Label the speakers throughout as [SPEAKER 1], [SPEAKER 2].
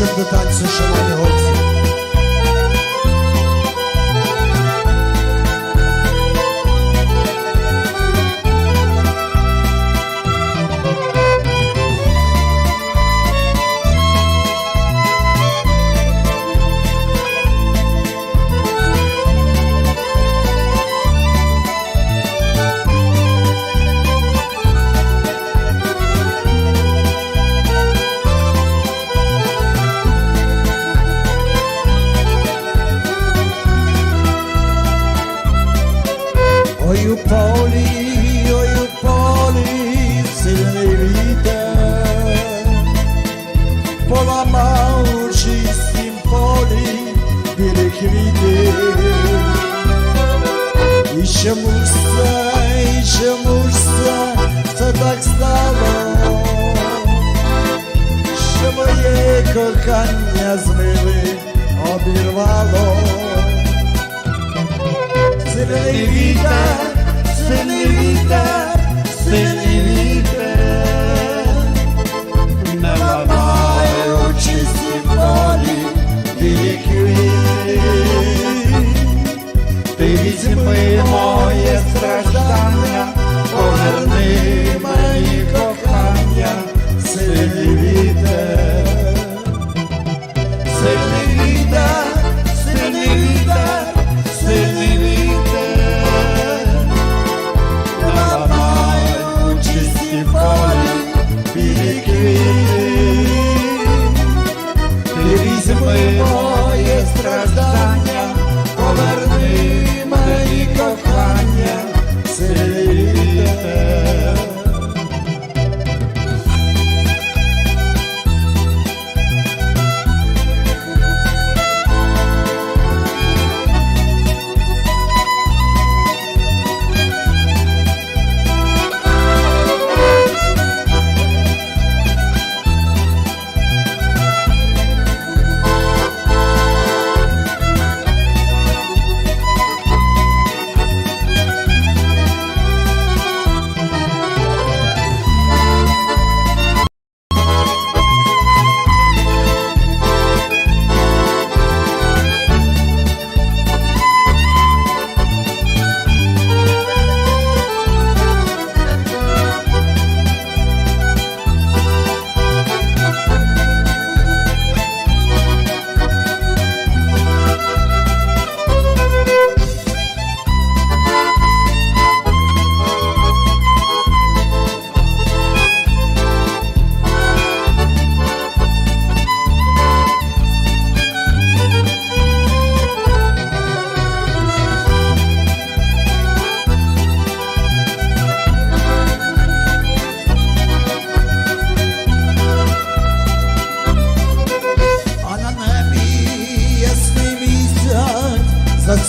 [SPEAKER 1] Запрошуємо до танцю шановні гості. І ж це, і чомусь це, це так стало, що моє кохання з мили обірвало. Сильний вітер, сильний вітер, сильний вітер,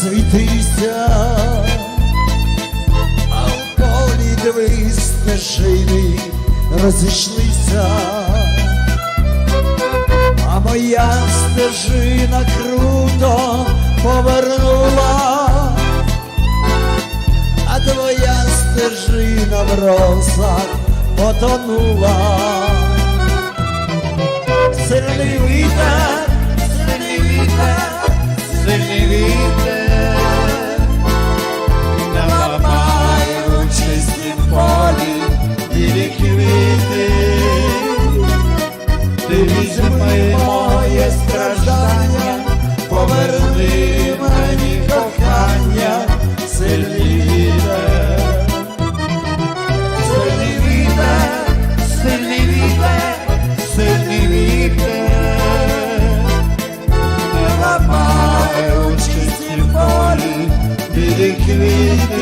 [SPEAKER 1] зацвітися, а в полі дивись стежини розійшлися, а моя стежина круто повернула, а твоя стежина в росах потонула. Сильний вітер, сильний вітер, сильний вітер, візьми моє страждання, поверни мені кохання, сильний вітер. Сильний вітер, сильний вітер, сильний вітер, не ламає у чистім полі білі квіти.